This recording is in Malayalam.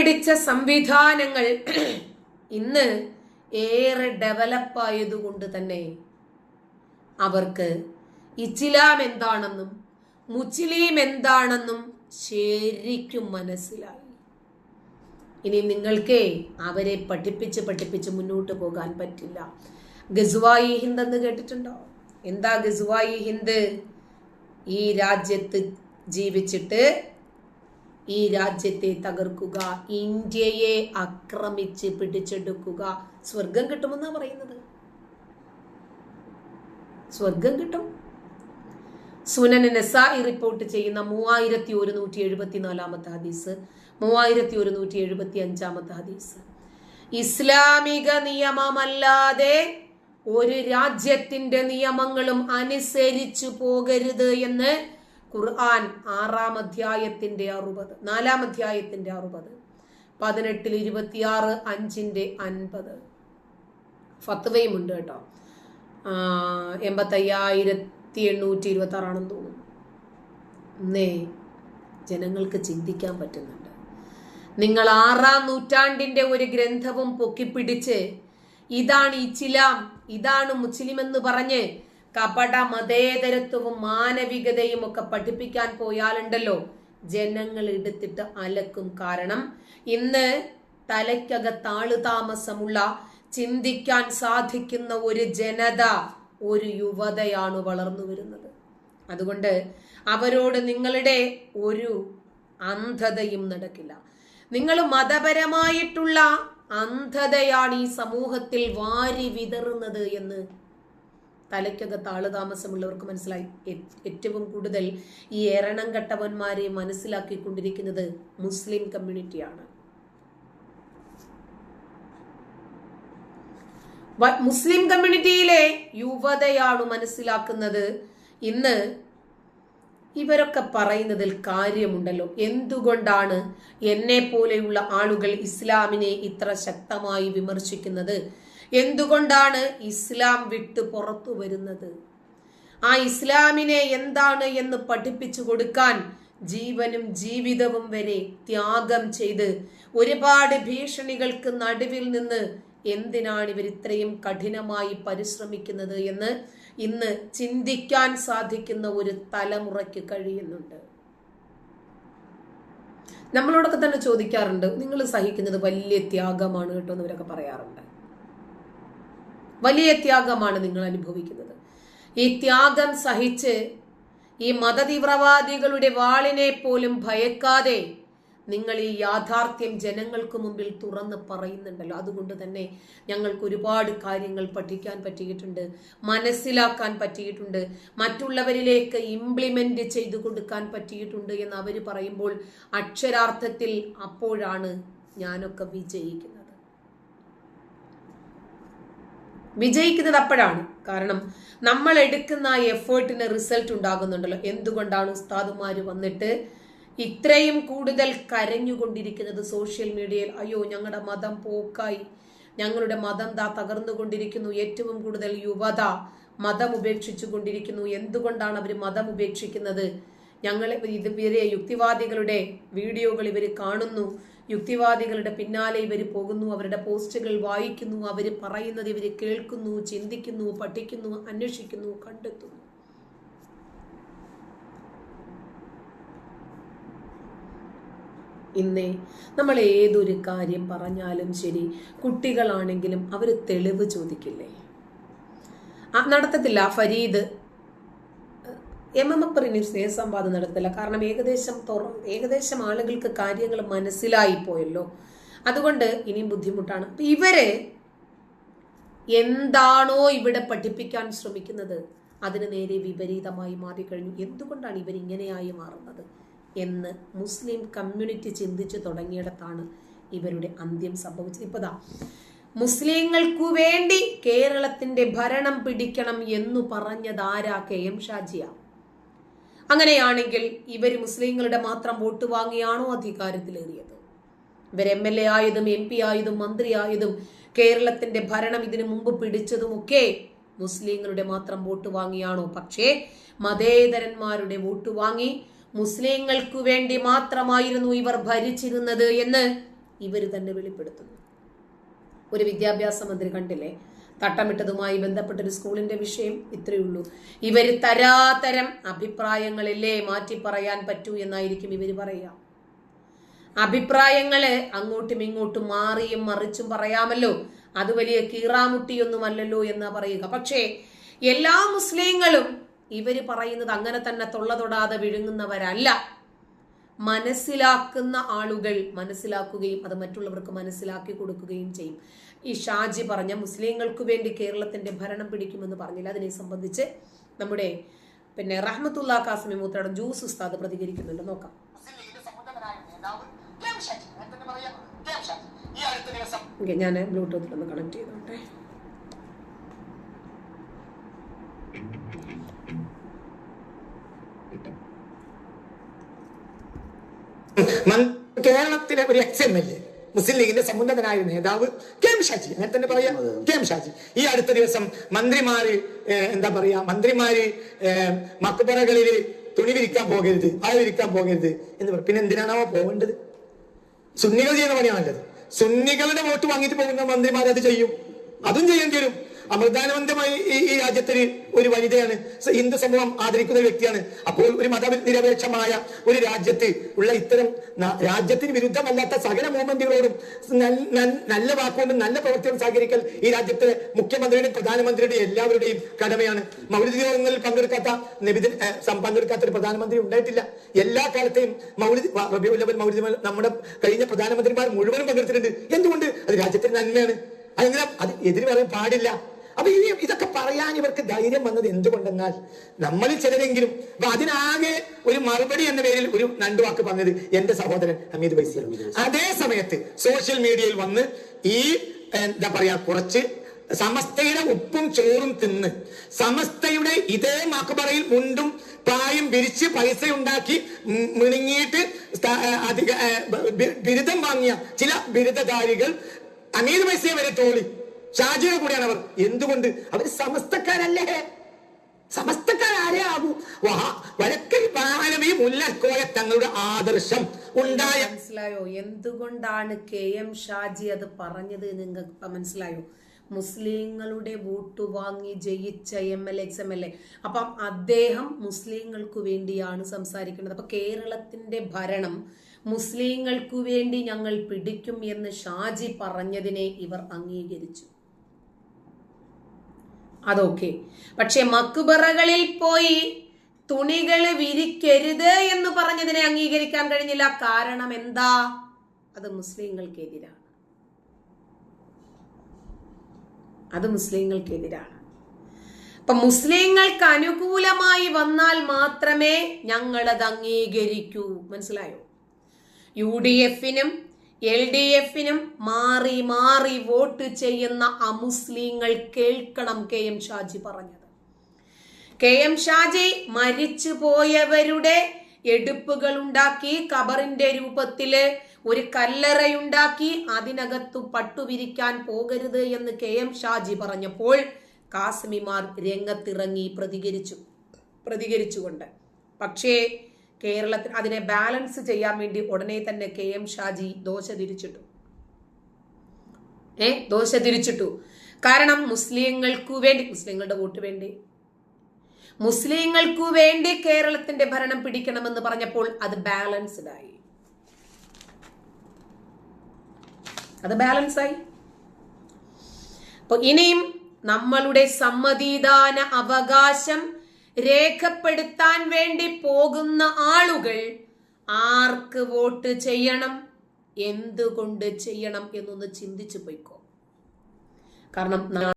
പിടിച്ച സംവിധാനങ്ങൾ ഇന്ന് ഏറെ ഡെവലപ്പായതുകൊണ്ട് തന്നെ അവർക്ക് ഇച്ചിലാം എന്താണെന്നും മുച്ചിലീം എന്താണെന്നും ശരിക്കും മനസ്സിലായി. ഇനി നിങ്ങൾക്കേ അവരെ പഠിപ്പിച്ച് പഠിപ്പിച്ച് മുന്നോട്ട് പോകാൻ പറ്റില്ല. ഗസ്വായി ഹിന്ദ് എന്ന് കേട്ടിട്ടുണ്ടോ? എന്താ ഗസ്വായി ഹിന്ദ്? ഈ രാജ്യത്ത് ജീവിച്ചിട്ട് ഈ രാജ്യത്തെ തകർക്കുക ഇന്ത്യയെ ആക്രമിച്ച് പിടിച്ചെടുക്കുക. സ്വർഗം കിട്ടുമെന്നാ പറയുന്നത്. സ്വർഗം കിട്ടും. സുനൻ നെസായി റിപ്പോർട്ട് ചെയ്യുന്ന മൂവായിരത്തി ഒരുന്നൂറ്റി എഴുപത്തിനാലാമത്തെ ഹദീസ് മൂവായിരത്തി ഒരുന്നൂറ്റി എഴുപത്തി അഞ്ചാമത്തെ ഹദീസ്. ഇസ്ലാമിക നിയമമല്ലാതെ ഒരു രാജ്യത്തിന്റെ നിയമങ്ങളും അനുസരിച്ചു പോകരുത് എന്ന് ഖുർആൻ ആറാം അധ്യായത്തിന്റെ അറുപത് നാലാം അധ്യായത്തിന്റെ അറുപത് പതിനെട്ടിൽ ഇരുപത്തിയാറ് അഞ്ചിന്റെ അൻപത്. ഫത്വയും ഉണ്ട് കേട്ടോ. എൺപത്തയ്യായിരത്തി എണ്ണൂറ്റി ഇരുപത്തി ആറാണെന്ന് തോന്നുന്നു. ഇന്നേ ജനങ്ങൾക്ക് ചിന്തിക്കാൻ പറ്റുന്നുണ്ട്. നിങ്ങൾ ആറാം നൂറ്റാണ്ടിന്റെ ഒരു ഗ്രന്ഥവും പൊക്കിപ്പിടിച്ച് ഇതാണ് ഇച്ചിലാം ഇതാണ് മുസ്ലിം എന്ന് പറഞ്ഞ് കപട മതേതരത്വവും മാനവികതയും ഒക്കെ പഠിപ്പിക്കാൻ പോയാലുണ്ടല്ലോ. ജനങ്ങൾ എടുത്തിട്ട് അലക്കും കാരണം ഇന്ന് തലയ്ക്കകത്താളു താമസമുള്ള ചിന്തിക്കാൻ സാധിക്കുന്ന ഒരു ജനത ഒരു യുവതയാണ് വളർന്നു വരുന്നത്. അതുകൊണ്ട് അവരോട് നിങ്ങളുടെ ഒരു അന്ധതയും നടക്കില്ല. നിങ്ങൾ മതപരമായിട്ടുള്ള അന്ധതയാണ് ഈ സമൂഹത്തിൽ വാരി വിതറുന്നത് എന്ന് തലയ്ക്കകത്ത് ആൾ താമസമുള്ളവർക്ക് മനസ്സിലായി ഏറ്റവും കൂടുതൽ ഈ എരണം കെട്ടവന്മാരെ മനസ്സിലാക്കിക്കൊണ്ടിരിക്കുന്നത് മുസ്ലിം കമ്മ്യൂണിറ്റിയാണ്. മുസ്ലിം കമ്മ്യൂണിറ്റിയിലെ യുവതയാണ് മനസ്സിലാക്കുന്നത് ഇന്ന് ഇവരൊക്കെ പറയുന്നതിൽ കാര്യമുണ്ടല്ലോ. എന്തുകൊണ്ടാണ് എന്നെ പോലെയുള്ള ആളുകൾ ഇസ്ലാമിനെ ഇത്ര ശക്തമായി വിമർശിക്കുന്നത്? എന്തുകൊണ്ടാണ് ഇസ്ലാം വിട്ട് പുറത്തു വരുന്നത്? ആ ഇസ്ലാമിനെ എന്താണ് എന്ന് പഠിപ്പിച്ചു കൊടുക്കാൻ ജീവനും ജീവിതവും വരെ ത്യാഗം ചെയ്ത് ഒരുപാട് ഭീഷണികൾക്ക് നടുവിൽ നിന്ന് എന്തിനാണ് ഇവർ ഇത്രയും കഠിനമായി പരിശ്രമിക്കുന്നത് എന്ന് ഇന്ന് ചിന്തിക്കാൻ സാധിക്കുന്ന ഒരു തലമുറയ്ക്ക് കഴിയുന്നുണ്ട്. നമ്മളോടൊക്കെ തന്നെ ചോദിക്കാറുണ്ട് നിങ്ങൾ സഹിക്കുന്നത് വലിയ ത്യാഗമാണ് കേട്ടോ എന്ന് ഇവരൊക്കെ പറയാറുണ്ട്. വലിയ ത്യാഗമാണ് നിങ്ങൾ അനുഭവിക്കുന്നത്. ഈ ത്യാഗം സഹിച്ച് ഈ മതതീവ്രവാദികളുടെ വാളിനെ പോലും ഭയക്കാതെ നിങ്ങൾ ഈ യാഥാർത്ഥ്യം ജനങ്ങൾക്ക് മുമ്പിൽ തുറന്ന് പറയുന്നുണ്ടല്ലോ. അതുകൊണ്ട് തന്നെ ഞങ്ങൾക്ക് ഒരുപാട് കാര്യങ്ങൾ പഠിക്കാൻ പറ്റിയിട്ടുണ്ട് മനസ്സിലാക്കാൻ പറ്റിയിട്ടുണ്ട് മറ്റുള്ളവരിലേക്ക് ഇംപ്ലിമെന്റ് ചെയ്തു കൊടുക്കാൻ പറ്റിയിട്ടുണ്ട് എന്ന് അവർ പറയുമ്പോൾ അക്ഷരാർത്ഥത്തിൽ അപ്പോഴാണ് ഞാനൊക്കെ വിജയിക്കുന്നത്. വിജയിക്കുന്നത് അപ്പോഴാണ്. കാരണം നമ്മൾ എടുക്കുന്ന ആ എഫേർട്ടിന് റിസൾട്ട് ഉണ്ടാകുന്നുണ്ടല്ലോ. എന്തുകൊണ്ടാണ് ഉസ്താദുമാര് വന്നിട്ട് ഇത്രയും കൂടുതൽ കരഞ്ഞുകൊണ്ടിരിക്കുന്നത് സോഷ്യൽ മീഡിയയിൽ? അയ്യോ ഞങ്ങളുടെ മതം പോക്കായി. ഞങ്ങളുടെ മതം ദാ തകർന്നുകൊണ്ടിരിക്കുന്നു ഏറ്റവും കൂടുതൽ യുവത മതം ഉപേക്ഷിച്ചു കൊണ്ടിരിക്കുന്നു. എന്തുകൊണ്ടാണ് അവർ മതം ഉപേക്ഷിക്കുന്നത്? ഞങ്ങൾ ഇത് വരെ യുക്തിവാദികളുടെ വീഡിയോകൾ ഇവർ കാണുന്നു. യുക്തിവാദികളുടെ പിന്നാലെ ഇവർ പോകുന്നു അവരുടെ പോസ്റ്റുകൾ വായിക്കുന്നു അവർ പറയുന്നത് ഇവർ കേൾക്കുന്നു ചിന്തിക്കുന്നു പഠിക്കുന്നു അന്വേഷിക്കുന്നു കണ്ടെത്തുന്നു. ഇന്നേ നമ്മൾ ഏതൊരു കാര്യം പറഞ്ഞാലും ശരി കുട്ടികളാണെങ്കിലും അവർ തെളിവ് ചോദിക്കില്ലേ? നടത്തത്തില്ല ഫരീദ് എം എം അക്ബറിന് സ്നേഹസംവാദം നടത്തില്ല. കാരണം ഏകദേശം തുറ ഏകദേശം ആളുകൾക്ക് കാര്യങ്ങൾ മനസ്സിലായി പോയല്ലോ. അതുകൊണ്ട് ഇനിയും ബുദ്ധിമുട്ടാണ്. ഇവരെ എന്താണോ ഇവിടെ പഠിപ്പിക്കാൻ ശ്രമിക്കുന്നത് അതിന് നേരെ വിപരീതമായി മാറിക്കഴിഞ്ഞു. എന്തുകൊണ്ടാണ് ഇവർ ഇങ്ങനെയായി മാറുന്നത് എന്ന് മുസ്ലിം കമ്മ്യൂണിറ്റി ചിന്തിച്ചു തുടങ്ങിയിടത്താണ് ഇവരുടെ അന്ത്യം സംഭവിച്ചത്. ഇപ്പതാ മുസ്ലിങ്ങൾക്കു വേണ്ടി കേരളത്തിന്റെ ഭരണം പിടിക്കണം എന്നു പറഞ്ഞതാരാ കെ എം ഷാജിയ. അങ്ങനെയാണെങ്കിൽ ഇവർ മുസ്ലിങ്ങളുടെ മാത്രം വോട്ട് വാങ്ങിയാണോ അധികാരത്തിലേറിയത്? ഇവർ എം എൽ എ ആയതും എം പി ആയതും മന്ത്രിയായതും കേരളത്തിന്റെ ഭരണം ഇതിനു മുമ്പ് പിടിച്ചതുമൊക്കെ മുസ്ലിങ്ങളുടെ മാത്രം വോട്ട് വാങ്ങിയാണോ? പക്ഷേ മതേതരന്മാരുടെ വോട്ട് വാങ്ങി മുസ്ലിങ്ങൾക്കു വേണ്ടി മാത്രമായിരുന്നു ഇവർ ഭരിച്ചിരുന്നത് എന്ന് ഇവർ തന്നെ വെളിപ്പെടുത്തുന്നു. ഒരു വിദ്യാഭ്യാസ മന്ത്രി കണ്ടില്ലേ? തട്ടമിട്ടതുമായി ബന്ധപ്പെട്ട ഒരു സ്കൂളിന്റെ വിഷയം ഇത്രയേ ഉള്ളൂ ഇവർ തരാതരം അഭിപ്രായങ്ങളല്ലേ മാറ്റി പറയാൻ പറ്റൂ എന്നായിരിക്കും ഇവർ പറയുക അഭിപ്രായങ്ങൾ അങ്ങോട്ടും ഇങ്ങോട്ടും മാറിയും മറിച്ചും പറയാമല്ലോ. അത് വലിയ കീറാമുട്ടിയൊന്നുമല്ലല്ലോ എന്നാ പറയുക. പക്ഷേ എല്ലാ മുസ്ലിങ്ങളും ഇവർ പറയുന്നത് അങ്ങനെ തന്നെ തൊള്ള തൊടാതെ വിഴുങ്ങുന്നവരല്ല. മനസ്സിലാക്കുന്ന ആളുകൾ മനസ്സിലാക്കുകയും അത് മറ്റുള്ളവർക്ക് മനസ്സിലാക്കി കൊടുക്കുകയും ചെയ്യും ഈ ഷാജി പറഞ്ഞ മുസ്ലിങ്ങൾക്ക് വേണ്ടി കേരളത്തിന്റെ ഭരണം പിടിക്കുമെന്ന് പറഞ്ഞില്ല അതിനെ സംബന്ധിച്ച് നമ്മുടെ പിന്നെ റഹ്മത്തുള്ള കാസിമി മൂത്തടം ജൂസ് ഉസ്താദ് പ്രതികരിക്കുന്നുണ്ട് നോക്കാം ഞാൻ ബ്ലൂടൂത്തിൽ ഒന്ന് കണക്ട് എം ഷാജി ഈ അടുത്ത ദിവസം ഓക്കെ ഞാൻ ബ്ലൂടൂത്തിലൊന്ന് കണക്ട് ചെയ്തോട്ടെ മൻ- കേരളത്തിലെ ഒരു എക്സ് എം എൽ എ മുസ്ലിം ലീഗിന്റെ സമുന്നതനായ നേതാവ് കെ എം ഷാജി. അങ്ങനെ തന്നെ പറയാം. K M Shaji. ഈ അടുത്ത ദിവസം മന്ത്രിമാര് എന്താ പറയാ മന്ത്രിമാര് മക്ബറകളിൽ തുണി വിരിക്കാൻ പോകരുത് അത് വിരിക്കാൻ പോകരുത് എന്ന് പറയും. പിന്നെ എന്തിനാണോ പോകേണ്ടത്? സുന്നികൾ ചെയ്യുന്ന പണിയാണല്ലത് സുന്നികളുടെ വോട്ട് വാങ്ങിയിട്ട് പോകുന്ന മന്ത്രിമാർ അത് ചെയ്യും. അതും ചെയ്യേണ്ടി വരും. അമൃതാനന്ദമായി ഈ ഈ രാജ്യത്തിന് ഒരു വനിതയാണ്. ഹിന്ദു സമൂഹം ആദരിക്കുന്ന വ്യക്തിയാണ്. അപ്പോൾ ഒരു മതനിരപേക്ഷമായ ഒരു രാജ്യത്ത് ഉള്ള ഇത്തരം രാജ്യത്തിന് വിരുദ്ധമല്ലാത്ത സകല മൂവ്മെന്റുകളോടും നല്ല വാക്കുകൊണ്ടും നല്ല പ്രവർത്തികൾ സഹകരിക്കൽ ഈ രാജ്യത്തെ മുഖ്യമന്ത്രിയുടെയും പ്രധാനമന്ത്രിയുടെയും എല്ലാവരുടെയും കടമയാണ്. മൗലിക പങ്കെടുക്കാത്ത നിബിധ പങ്കെടുക്കാത്ത ഒരു പ്രധാനമന്ത്രി ഉണ്ടായിട്ടില്ല. എല്ലാ കാലത്തെയും അവൽ മൗലിദ് മൗലിദ് നമ്മുടെ കഴിഞ്ഞ പ്രധാനമന്ത്രിമാർ മുഴുവനും പങ്കെടുത്തിട്ടുണ്ട്. എന്തുകൊണ്ട്? അത് രാജ്യത്തിന് നന്മയാണ്. അതെങ്ങനെ? അത് എതിര് പറയാൻ പാടില്ല. അപ്പൊ ഇനി ഇതൊക്കെ പറയാൻ ഇവർക്ക് ധൈര്യം വന്നത് എന്തുകൊണ്ടെന്നാൽ നമ്മളിൽ ചിലരെങ്കിലും അപ്പൊ അതിനാകെ ഒരു മറുപടി എന്ന പേരിൽ ഒരു രണ്ടു വാക്ക് പറഞ്ഞത് എന്റെ സഹോദരൻ ഹമീദ് ബൈസി അതേ സമയത്ത് സോഷ്യൽ മീഡിയയിൽ വന്ന് ഈ എന്താ പറയാ കുറച്ച് സമസ്തയുടെ ഉപ്പും ചോറും തിന്ന് സമസ്തയുടെ ഇതേ മാക്കുപറയിൽ മുണ്ടും പായും വിരിച്ച് പൈസ ഉണ്ടാക്കി മിണുങ്ങിയിട്ട് അധിക ബിരുദം വാങ്ങിയ ചില ബിരുദധാരികൾ അമീർ പൈസയെ വരെ തോളി. ഷാജിയുടെ കൂടെയാണ് അവർ എന്തുകൊണ്ട്? അവർ സമസ്തക്കാരല്ലേ? സമസ്തക്കാരെ ആകൂ വഴക്കൽ പാലമേ മുല്ലക്കോയ തങ്ങളുടെ ആദർശം ഉണ്ടായ മനസ്സിലായോ? എന്തുകൊണ്ടാണ് കെ എം ഷാജി അത് പറഞ്ഞത് നിങ്ങൾക്ക് മനസ്സിലായോ? മുസ്ലിങ്ങളുടെ വോട്ട് വാങ്ങി ജയിച്ച M L ex M L A. അപ്പം അദ്ദേഹം മുസ്ലിങ്ങൾക്ക് വേണ്ടിയാണ് സംസാരിക്കുന്നത്. അപ്പൊ കേരളത്തിന്റെ ഭരണം മുസ്ലിങ്ങൾക്കു വേണ്ടി ഞങ്ങൾ പിടിക്കും എന്ന് ഷാജി പറഞ്ഞതിനെ ഇവർ അംഗീകരിച്ചു. അതൊക്കെ പക്ഷെ മക്ബറകളിൽ പോയി തുണികൾ വിരിക്കരുത് എന്ന് പറഞ്ഞതിനെ അംഗീകരിക്കാൻ കഴിഞ്ഞില്ല. കാരണം എന്താ? അത് മുസ്ലിങ്ങൾക്കെതിരാണ്. അത് മുസ്ലിങ്ങൾക്കെതിരാണ്. അപ്പൊ മുസ്ലിങ്ങൾക്ക് അനുകൂലമായി വന്നാൽ മാത്രമേ ഞങ്ങളത് അംഗീകരിക്കൂ. മനസ്സിലായോ? യു ഡി എഫിനും എൽ ഡി എഫിനും മാറി മാറി വോട്ട് ചെയ്യുന്ന അമുസ്ലിങ്ങൾ കേൾക്കണം കെ എം ഷാജി പറഞ്ഞത്. കെ എം ഷാജി മരിച്ചു പോയവരുടെ എടുപ്പുകൾ ഉണ്ടാക്കി കബറിന്റെ രൂപത്തിൽ ഒരു കല്ലറയുണ്ടാക്കി അതിനകത്തു പട്ടുവിരിക്കാൻ പോകരുത് എന്ന് കെ എം ഷാജി പറഞ്ഞപ്പോൾ കാസ്മിമാർ രംഗത്തിറങ്ങി പ്രതികരിച്ചു. പ്രതികരിച്ചുകൊണ്ട്. പക്ഷേ കേരളത്തിൽ അതിനെ ബാലൻസ് ചെയ്യാൻ വേണ്ടി ഉടനെ തന്നെ കെ എം ഷാജി ദോശ തിരിച്ചിട്ടു. ഏ? ദോശ തിരിച്ചിട്ടു. കാരണം മുസ്ലിങ്ങൾക്കു വേണ്ടി മുസ്ലിങ്ങളുടെ വോട്ട് വേണ്ടി? മുസ്ലിങ്ങൾക്കു വേണ്ടി കേരളത്തിന്റെ ഭരണം പിടിക്കണമെന്ന് പറഞ്ഞപ്പോൾ അത് ബാലൻസ്ഡ് ആയി അത് ബാലൻസ് ആയി അപ്പൊ ഇനിയും നമ്മളുടെ സമ്മതിദാന അവകാശം രേഖപ്പെടുത്താൻ വേണ്ടി പോകുന്ന ആളുകൾ ആർക്ക് വോട്ട് ചെയ്യണം? എന്തുകൊണ്ട് ചെയ്യണം എന്നൊന്ന് ചിന്തിച്ചു പോയിക്കോ. കാരണം